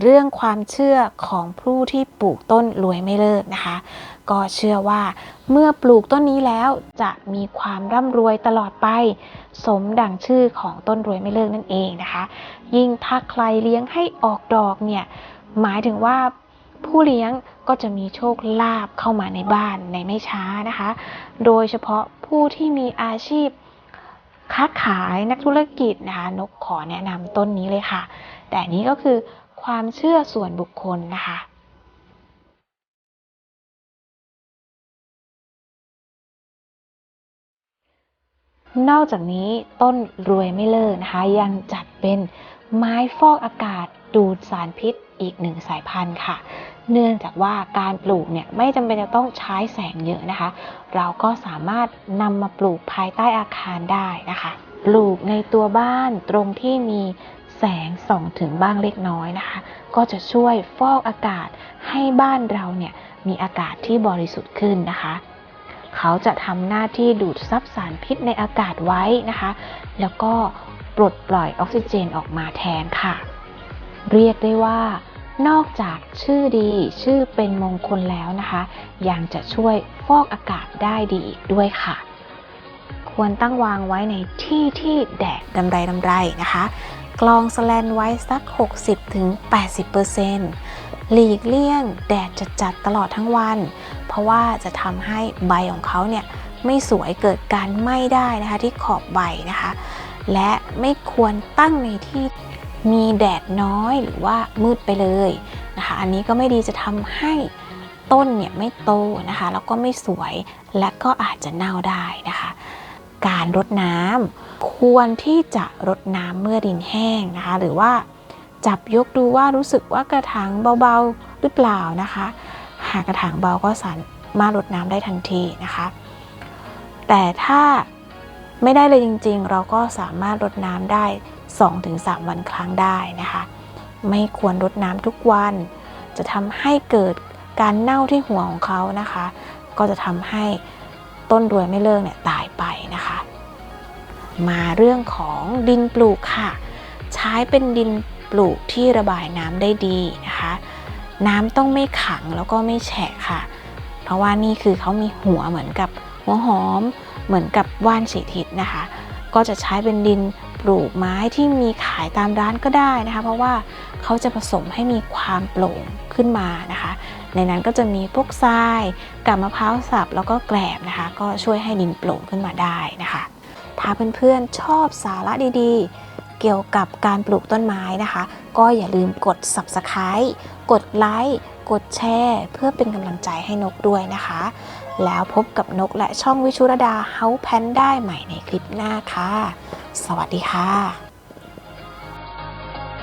เรื่องความเชื่อของผู้ที่ปลูกต้นรวยไม่เลิกนะคะ ก็เชื่อว่าเมื่อปลูกต้นนี้แล้วจะมีความร่ำรวยตลอดไป สมดังชื่อของต้นรวยไม่เลิกนั่นเองนะคะ ยิ่งถ้าใครเลี้ยงให้ออกดอกเนี่ยหมายถึงว่าผู้เลี้ยงก็จะมีโชคลาภเข้ามาในบ้านในไม่ช้านะคะ โดยเฉพาะผู้ที่มีอาชีพค้าขายนักธุรกิจนะคะนกขอแนะนำต้นนี้เลยค่ะ แต่นี้ก็คือ ความเชื่อส่วนบุคคลนะคะนอกจากนี้ต้นรวยไม่เลิกนะคะ ยังจัดเป็นไม้ฟอกอากาศดูดสารพิษอีกหนึ่งสายพันธุ์ค่ะ เนื่องจากว่าการปลูกเนี่ยไม่จำเป็นจะต้องใช้แสงเยอะนะคะ เราก็สามารถนำมาปลูกภายใต้อาคารได้นะคะ ปลูกในตัวบ้านตรงที่มี แสงส่องถึงบ้างเล็กน้อยนะคะ ก็จะช่วยฟอกอากาศให้บ้านเราเนี่ยมีอากาศที่บริสุทธิ์ขึ้นนะคะ เขาจะทำหน้าที่ดูดซับสารพิษในอากาศไว้นะคะ แล้วก็ปลดปล่อยออกซิเจนออกมาแทนค่ะ เรียกได้ว่านอกจากชื่อดีชื่อเป็นมงคลแล้วนะคะ ยังจะช่วยฟอกอากาศได้ดีอีกด้วยค่ะ ควรตั้งวางไว้ในที่ที่แดดดำไรดำไรนะคะ กรองสแลนไว้สัก 60-80%หลีกเลี่ยงแดดจะจัดๆตลอดทั้งวัน เพราะว่าจะทำให้ใบของเขาเนี่ยไม่สวยเกิดการไหม้ได้นะคะที่ขอบใบนะคะ และไม่ควรตั้งในที่มีแดดน้อยหรือว่ามืดไปเลยนะคะ อันนี้ก็ไม่ดีจะทำให้ต้นเนี่ยไม่โตนะคะแล้วก็ไม่สวยและก็อาจจะเน่าได้นะคะ การรดน้ำควรที่จะรดน้ำเมื่อดินแห้งนะคะ หรือว่าจับยกดูว่ารู้สึกว่ากระถางเบาๆหรือเปล่านะคะ หากกระถางเบาก็สามารถรดน้ำได้ทันทีนะคะ แต่ถ้าไม่ได้เลยจริงๆ เราก็สามารถรดน้ำได้ 2-3 วันครั้งได้นะคะ ไม่ควรรดน้ำทุกวัน จะทำให้เกิดการเน่าที่หัวของเขานะคะ ก็จะทำให้ ต้นรวยไม่เลิกเนี่ยตายไปนะคะ มาเรื่องของดินปลูกค่ะ ใช้เป็นดินปลูกที่ระบายน้ำได้ดีนะคะ น้ำต้องไม่ขังแล้วก็ไม่แฉะค่ะ เพราะว่านี่คือเขามีหัวเหมือนกับหัวหอม เหมือนกับว่านสีทิศนะคะ ก็จะใช้เป็นดินปลูกไม้ที่มีขายตามร้านก็ได้นะคะ เพราะว่าเขาจะผสมให้มีความโปร่งขึ้นมานะคะ ในนั้นก็จะมีพวกทรายกับมะพร้าวสับแล้วก็แกลบนะคะ ก็ช่วยให้ดินโปร่งขึ้นมาได้นะคะ ถ้าเพื่อนๆชอบสาระดีๆ เกี่ยวกับการปลูกต้นไม้นะคะ ก็อย่าลืมกด subscribe กดไลค์กดแชร์เพื่อเป็นกำลังใจให้นกด้วยนะคะ แล้วพบกับนกและช่องวิชุรดาเฮาแพนได้ใหม่ในคลิปหน้าค่ะ สวัสดีค่ะ